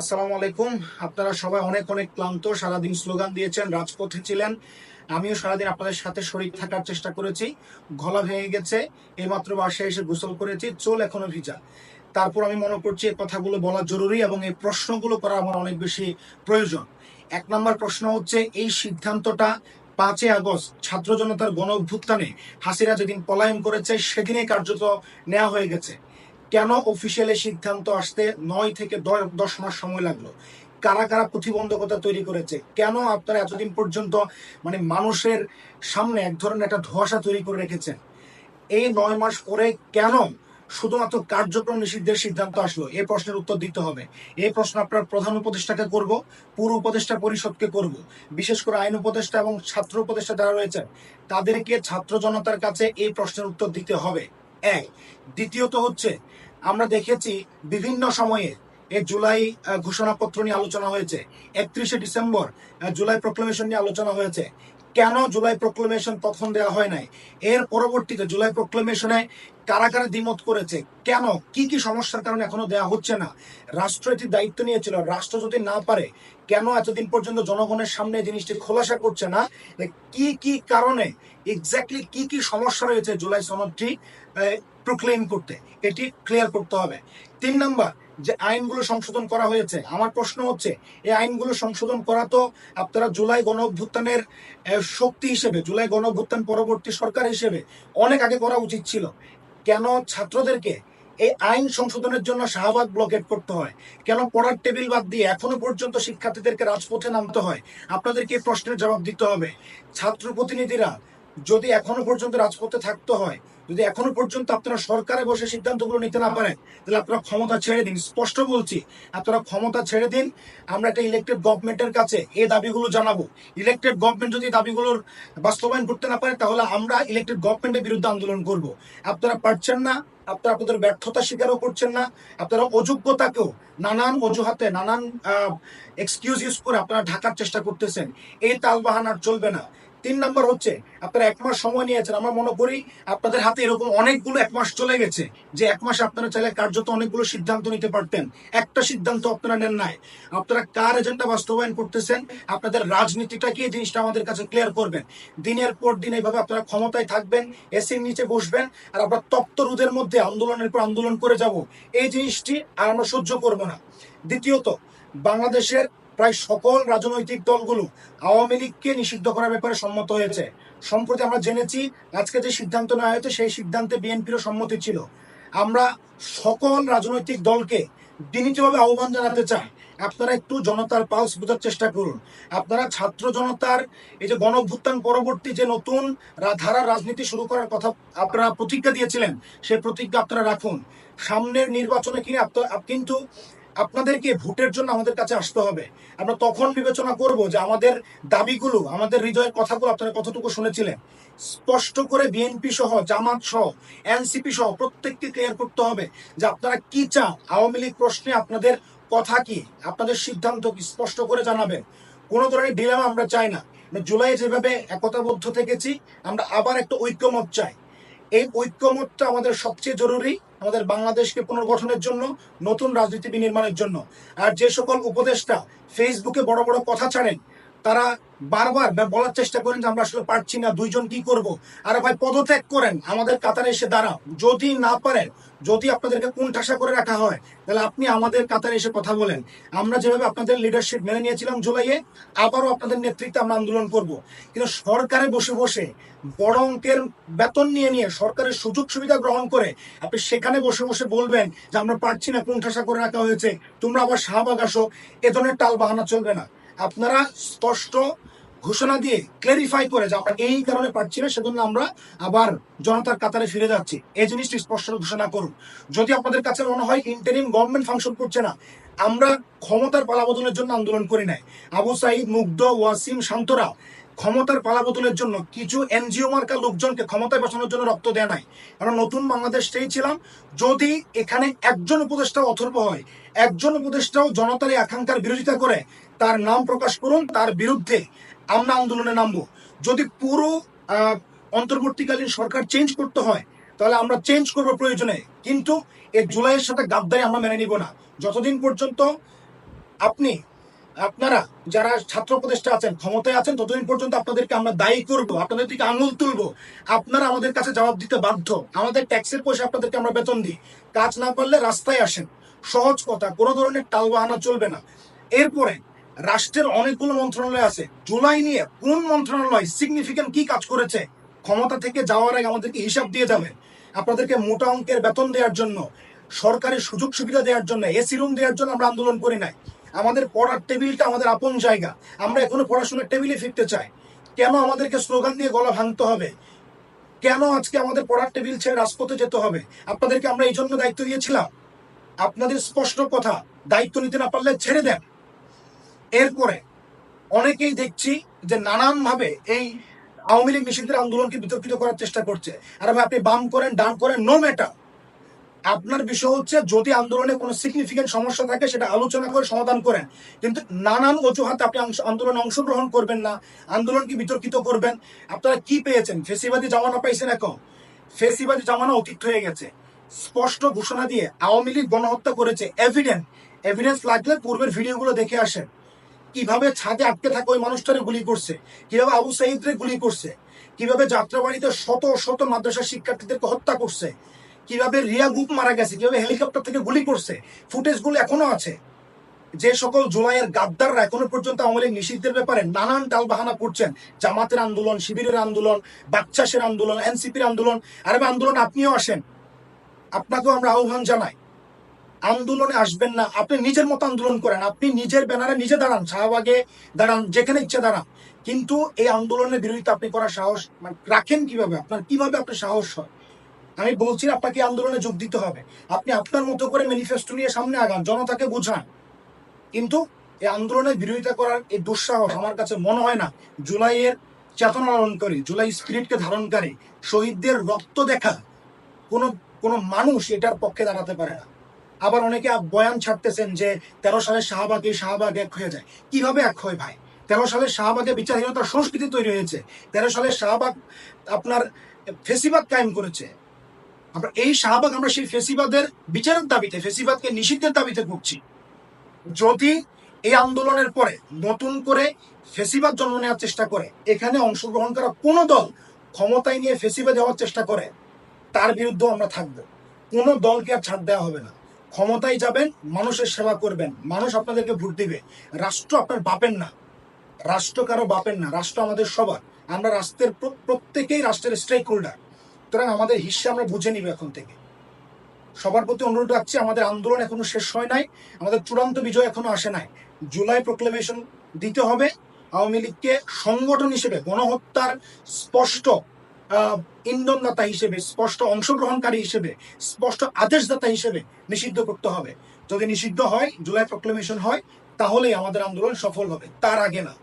আসসালামু আলাইকুম। আপনারা সবাই অনেক অনেক ক্লান্ত, সারাদিন স্লোগান দিয়েছেন, রাজপথে ছিলেন। আমিও সারাদিন আপনাদের সাথে শরীর থাকার চেষ্টা করেছি। গলা ভেঙে গেছে, এইমাত্র বাসায় এসে গোসল করেছি, চুল এখনও ভিজা। তারপর আমি মনে করছি এই কথাগুলো বলা জরুরি এবং এই প্রশ্নগুলো করা আমার অনেক বেশি প্রয়োজন। এক নম্বর প্রশ্ন হচ্ছে, এই সিদ্ধান্তটা পাঁচই আগস্ট ছাত্র জনতার গণ অভ্যুত্থানে হাসিনা যেদিন পলায়ন করেছে সেদিনে কার্যত নেওয়া হয়ে গেছে। কেন অফিসিয়ালি সিদ্ধান্ত আসতে নয় থেকে দশ মাস সময় লাগল? কারা কারা প্রতিবন্ধকতা তৈরি করেছে? কেন আপনারা এতদিন পর্যন্ত মানে মানুষের সামনে এক ধরনের একটা ধোঁয়াশা তৈরি করে রেখেছেন? এই নয় মাস পরে কেন শুধুমাত্র কার্যক্রম নিষিদ্ধের সিদ্ধান্ত আসলো? এই প্রশ্নের উত্তর দিতে হবে। এই প্রশ্ন আপনার প্রধান উপদেষ্টাকে করব পুরো উপদেষ্টা পরিষদকে করব। বিশেষ করে আইন উপদেষ্টা এবং ছাত্র উপদেষ্টা যারা রয়েছেন, তাদেরকে ছাত্র জনতার কাছে এই প্রশ্নের উত্তর দিতে হবে। এক। দ্বিতীয়ত হচ্ছে আমরা দেখেছি বিভিন্ন সময়ে এই জুলাই ঘোষণাপত্র নিয়ে আলোচনা হয়েছে। একত্রিশে ডিসেম্বর জুলাই প্রক্লেমেশন নিয়ে আলোচনা হয়েছে। কেন জুলাই প্রক্লেমেশন তখন দেওয়া হয় নাই? এর পরবর্তীতে জুলাই প্রক্লেমেশনে কারা কারা দ্বিমত করেছে। কেন? কি কি সমস্যার কারণে এখনও দেওয়া হচ্ছে না? রাষ্ট্র এটি দায়িত্ব নিয়েছিল। রাষ্ট্র যদি না পারে, কেন এতদিন পর্যন্ত জনগণের সামনে জিনিসটি খোলাসা করছে না? কি কি কারণে এক্স্যাক্টলি কি কি সমস্যা রয়েছে জুলাই সনদটি প্রক্লেম করতে? এটি ক্লিয়ার করতে হবে। তিন নাম্বার যে আইনগুলো সংশোধন করা হয়েছে। আমার প্রশ্ন হচ্ছে, এই আইনগুলো সংশোধন করা তো আপনারা জুলাই গণ অভ্যুত্থানের শক্তি হিসেবে, জুলাই গণ অভ্যুত্থান পরবর্তী সরকার হিসেবে অনেক আগে করা উচিত ছিল। কেন ছাত্রদেরকে এই আইন সংশোধনের জন্য শাহবাগ ব্লকেট করতে হয়? কেন পড়ার টেবিল বাদ দিয়ে এখনও পর্যন্ত শিক্ষার্থীদেরকে রাজপথে নামতে হয়? আপনাদেরকে এই প্রশ্নের জবাব দিতে হবে। ছাত্র প্রতিনিধিরা যদি এখনও পর্যন্ত রাজপথে থাকতে হয়, যদি এখনও পর্যন্ত আপনারা সরকারে বসে সিদ্ধান্তগুলো নিতে না পারেন, তাহলে আপনারা ক্ষমতা ছেড়ে দিন। স্পষ্ট বলছি, আপনারা ক্ষমতা ছেড়ে দিন। আমরা একটা ইলেক্টেড গভর্নমেন্টের কাছে এই দাবিগুলো জানাব। ইলেক্টেড গভর্নমেন্ট যদি দাবিগুলোর বাস্তবায়ন করতে না পারে, তাহলে আমরা ইলেক্টেড গভর্নমেন্টের বিরুদ্ধে আন্দোলন করব। আপনারা পারছেন না, আপনারা আপনাদের ব্যর্থতা স্বীকারও করছেন না, আপনারা অযোগ্যতাকেও নানান অজুহাতে, নানান এক্সকিউজ ইউজ করে আপনারা ঢাকার চেষ্টা করতেছেন। এই তালবাহান আর চলবে না। তিন নম্বর হচ্ছে, আপনারা এক মাস সময় নিয়েছেন আমরা মনে করি আপনাদের হাতে এরকম অনেকগুলো এক মাস চলে গেছে, যে এক মাসে আপনারা চাইলে কার্যত অনেকগুলো সিদ্ধান্ত নিতে পারতেন। একটা সিদ্ধান্ত আপনারা নেন নাই। আপনারা কার এজেন্ডা বাস্তবায়ন করতেছেন? আপনাদের রাজনীতিটা কি এই জিনিসটা আমাদের কাছে ক্লিয়ার করবেন। দিনের পর দিন এইভাবে আপনারা ক্ষমতায় থাকবেন, এসির নিচে বসবেন, আর আমরা তপ্ত রোদের মধ্যে আন্দোলনের পর আন্দোলন করে যাব। এই জিনিসটি আর আমরা সহ্য করব না। দ্বিতীয়ত, বাংলাদেশের প্রায় সকল রাজনৈতিক দলগুলো আওয়ামী লীগকে নিষিদ্ধ করার ব্যাপারে সম্মত হয়েছে। সম্প্রতি আমরা জেনেছি, আজকে যে সিদ্ধান্ত নেওয়া হয়েছে, সেই সিদ্ধান্তে বিএনপিরও সম্মতি ছিল। আমরা সকল রাজনৈতিক দলকে বিনীতভাবে আহ্বান জানাতে চাই, আপনারা একটু জনতার পালস বোঝার চেষ্টা করুন। আপনারা ছাত্র জনতার এই যে গণভ্যুত্থান পরবর্তী যে নতুন রা- ধারার রাজনীতি শুরু করার কথা আপনারা প্রতিজ্ঞা দিয়েছিলেন সেই প্রতিজ্ঞা আপনারা রাখুন। সামনের নির্বাচনে কিনে কিন্তু আপনাদেরকে ভোটের জন্য আমাদের কাছে আসতে হবে। আমরা তখন বিবেচনা করব যে আমাদের দাবিগুলো, আমাদের হৃদয়ের কথাগুলো আপনারা কতটুকু শুনেছিলেন। স্পষ্ট করে বিএনপি সহ, জামাত সহ, এনসিপি সহ প্রত্যেককে ক্লিয়ার করতে হবে যে আপনারা কি চান। আওয়ামী লীগ প্রশ্নে আপনাদের কথা কি? আপনাদের সিদ্ধান্ত কি? স্পষ্ট করে জানাবেন। কোনো ধরনের ডিলেমা আমরা চাই না। জুলাই যেভাবে একতাবদ্ধ থেকেছি, আমরা আবার একটা ঐক্যমত চাই। এই ঐক্যমতটা আমাদের সবচেয়ে জরুরি। আমাদের বাংলাদেশকে পুনর্গঠনের জন্য, নতুন রাজনীতি বিনির্মাণের জন্য। আর যে সকল উপদেষ্টা ফেসবুকে বড় বড় কথা ছাড়েন তারা বারবার বলার চেষ্টা করেন যে আমরা আসলে পারছি না, দুইজন কি করব? আরে ভাই, পদত্যাগ করেন, আমাদের কাতারে এসে দাঁড়াও। যদি না পারেন, যদি আপনাদেরকে কোন ঠাসা করে রাখা হয়, তাহলে আপনি আমাদের কাতারে এসে কথা বলেন। আমরা যেভাবে আপনাদের লিডারশিপ মেনে নিয়েছিলাম জুলাইয়ে, আবারও আপনাদের নেতৃত্বে আমরা আন্দোলন করব। কিন্তু সরকারে বসে বসে বড় অঙ্কের বেতন নিয়ে নিয়ে সরকারের সুযোগ সুবিধা গ্রহণ করে আপনি সেখানে বসে বসে বলবেন যে আমরা পারছি না, কোন ঠাসা করে রাখা হয়েছে, তোমরা আবার শাহবাগ আসো, এ ধরনের টাল বাহানা চলবে না। আপনারা স্পষ্ট ঘোষণা দিয়ে ক্লারিফাই করে যে আমরা এই কারণে পারছি না সেজন্য আমরা আবার জনতার কাতারে ফিরে যাচ্ছি। এই জিনিসটি স্পষ্ট ঘোষণা করুন। যদি আপনাদের কাছে মনে হয় ইন্টারিম গভর্নমেন্ট ফাংশন করছে না, আমরা ক্ষমতার পালাবদলের জন্য আন্দোলন করি নাই। আবু সাইদ, মুগ্ধ, ওয়াসিম, শান্তরা ক্ষমতার পালাবদলের জন্য কিছু এনজিও মার্কা লোকজনকে ক্ষমতায় বসানোর জন্য রক্ত দেয় নাই। আমরা নতুন বাংলাদেশ চেয়েছিলাম যদি এখানে একজন উপদেষ্টা অথর্ব হয়, একজন উপদেষ্টাও জনতার এই আকাঙ্ক্ষার বিরোধিতা করে তার নাম প্রকাশ করুন, তার বিরুদ্ধে আমরা আন্দোলনে নামবো। যদি পুরো অন্তর্বর্তীকালীন সরকার চেঞ্জ করতে হয়, তাহলে আমরা চেঞ্জ করব প্রয়োজনে। কিন্তু এই জুলাইয়ের সাথে গাদ্দারি আমরা মেনে নিব না। যতদিন পর্যন্ত আপনি, আপনারা যারা ছাত্র উপদেষ্টা আছেন, ক্ষমতায় আছেন, ততদিন পর্যন্ত আপনাদেরকে আমরা দায়ী করব, আপনাদের দিকে আঙুল তুলবো। আপনারা আমাদের কাছে জবাব দিতে বাধ্য। আমাদের ট্যাক্সের পয়সা আপনাদেরকে আমরা বেতন দিই। কাজ না পারলে রাস্তায় আসেন। সহজ কথা, কোনো ধরনের টাল বাহানা চলবে না। এরপরে রাষ্ট্রের অনেকগুলো মন্ত্রণালয় আছে। জুলাই নিয়ে কোন মন্ত্রণালয় সিগনিফিকেন্ট কি কাজ করেছে, ক্ষমতা থেকে যাওয়ার আগে আমাদেরকে হিসাব দিয়ে যাবে। আপনাদেরকে মোটা অঙ্কের বেতন দেওয়ার জন্য সরকারি সুযোগ সুবিধা দেওয়ার জন্য এসি রুম দেওয়ার জন্য আমরা আন্দোলন করি নাই। আমাদের পড়ার টেবিলটা আমাদের আপন জায়গা। আমরা এখনও পড়াশোনার টেবিলে ফিরতে চাই। কেন আমাদেরকে স্লোগান দিয়ে গলা ভাঙতে হবে? কেন আজকে আমাদের পড়ার টেবিল ছেড়ে রাজপথে যেতে হবে? আপনাদেরকে আমরা এই জন্য দায়িত্ব দিয়েছিলাম। আপনাদের স্পষ্ট কথা, দায়িত্ব নিতে না পারলে ছেড়ে দেন। এরপরে অনেকেই দেখছি যে নানান ভাবে এই আওয়ামী লীগ নিষিদ্ধের আন্দোলনকে বিতর্কিত করার চেষ্টা করছে। আর আপনি বাম করেন, ডান করেন নো ম্যাটার আপনার বিষয় হচ্ছে, যদি আন্দোলনে কোনো সিগনিফিকেন্ট সমস্যা থাকে, সেটা আলোচনা করে সমাধান করেন। কিন্তু নানান অজুহাতে আপনি আন্দোলনে অংশগ্রহণ করবেন না, আন্দোলনকে বিতর্কিত করবেন। আপনারা কি পেয়েছেন? ফেসিবাদী জামানা পাইছেন এখন ফেসিবাদী জামানা অতীত হয়ে গেছে। স্পষ্ট ঘোষণা দিয়ে আওয়ামী লীগ গণহত্যা করেছে। এভিডেন্স এভিডেন্স লাগলে পূর্বের ভিডিওগুলো দেখে আসেন। কীভাবে ছাদে আটকে থাকা ওই মানুষটারে গুলি করছে? কীভাবে আবু সাইদরে গুলি করছে? কীভাবে যাত্রাবাড়িতে শত শত মাদ্রাসা শিক্ষার্থীদেরকে হত্যা করছে? কীভাবে রিয়া গ্রুপ মারা গেছে? কীভাবে হেলিকপ্টার থেকে গুলি করছে? ফুটেজগুলো এখনও আছে। যে সকল জুলাইয়ের গাদ্দাররা এখনও পর্যন্ত আওয়ামী লীগ নিষিদ্ধের ব্যাপারে নানান টাল বাহানা করছেন। জামাতের আন্দোলন, শিবিরের আন্দোলন বাচ্চাসের আন্দোলন, এনসিপির আন্দোলন। আর আন্দোলন আপনিও আসেন। আপনাকেও আমরা আহ্বান জানাই। আন্দোলনে আসবেন না। আপনি নিজের মতো আন্দোলন করেন। আপনি নিজের ব্যানারে নিজে দাঁড়ান, শাহবাগে দাঁড়ান, যেখানে ইচ্ছে দাঁড়ান। কিন্তু এই আন্দোলনের বিরোধিতা আপনি করার সাহস মানে রাখেন কীভাবে? আপনার কীভাবে আপনার সাহস হয়? আমি বলছি আপনাকে আন্দোলনে যোগ দিতে হবে। আপনি আপনার মতো করে ম্যানিফেস্টো নিয়ে সামনে আগান, জনতাকে বোঝান। কিন্তু এই আন্দোলনের বিরোধিতা করার এই দুঃসাহস আমার কাছে মনে হয় না। জুলাইয়ের চেতনা লালনকারী জুলাই স্পিরিটকে ধারণকারী, শহীদদের রক্ত দেখা কোনো কোনো মানুষ এটার পক্ষে দাঁড়াতে পারে না। আবার অনেকে বয়ান ছাড়তেছেন যে তেরো সালে শাহবাগে শাহবাগ এক হয়ে যায়। কীভাবে এক হয় ভাই? তেরো সালে শাহবাগে বিচারহীনতার সংস্কৃতি তৈরি হয়েছে। তেরো সালে শাহবাগ আপনার ফেসিবাদ কায়েম করেছে। আমরা এই শাহবাগ আমরা সেই ফেসিবাদের বিচারের দাবিতে, ফেসিবাদকে নিষিদ্ধের দাবিতে করছি যদি এই আন্দোলনের পরে নতুন করে ফেসিবাদ জন্ম নেওয়ার চেষ্টা করে, এখানে অংশগ্রহণ করা কোনো দল ক্ষমতায় নিয়ে ফেসিবাদ যাওয়ার চেষ্টা করে, তার বিরুদ্ধে আমরা থাকব। কোনো দলকে আর ছাড় দেওয়া হবে না। ক্ষমতায় যাবেন, মানুষের সেবা করবেন। মানুষ আপনাদেরকে ভোট দিবে। রাষ্ট্র আপনার বাপের না। রাষ্ট্র কারও বাপের না। রাষ্ট্র আমাদের সবার। আমরা রাষ্ট্রের প্রত্যেকেই রাষ্ট্রের স্টেক হোল্ডার সুতরাং আমাদের হিস্সা আমরা বুঝে নিব এখন থেকে। সবার প্রতি অনুরোধ রাখছি, আমাদের আন্দোলন এখনও শেষ হয় নাই। আমাদের চূড়ান্ত বিজয় এখনও আসে নাই। জুলাই প্রোক্লেমেশন দিতে হবে। আওয়ামী লীগকে সংগঠন হিসেবে গণহত্যার স্পষ্ট ইন্ধনদাতা হিসেবে, স্পষ্ট অংশগ্রহণকারী হিসেবে, স্পষ্ট আদেশদাতা হিসেবে নিষিদ্ধ করতে হবে। যদি নিষিদ্ধ হয়, জুলাই প্রক্লেমেশন হয়, তাহলেই আমাদের আন্দোলন সফল হবে। তার আগে না।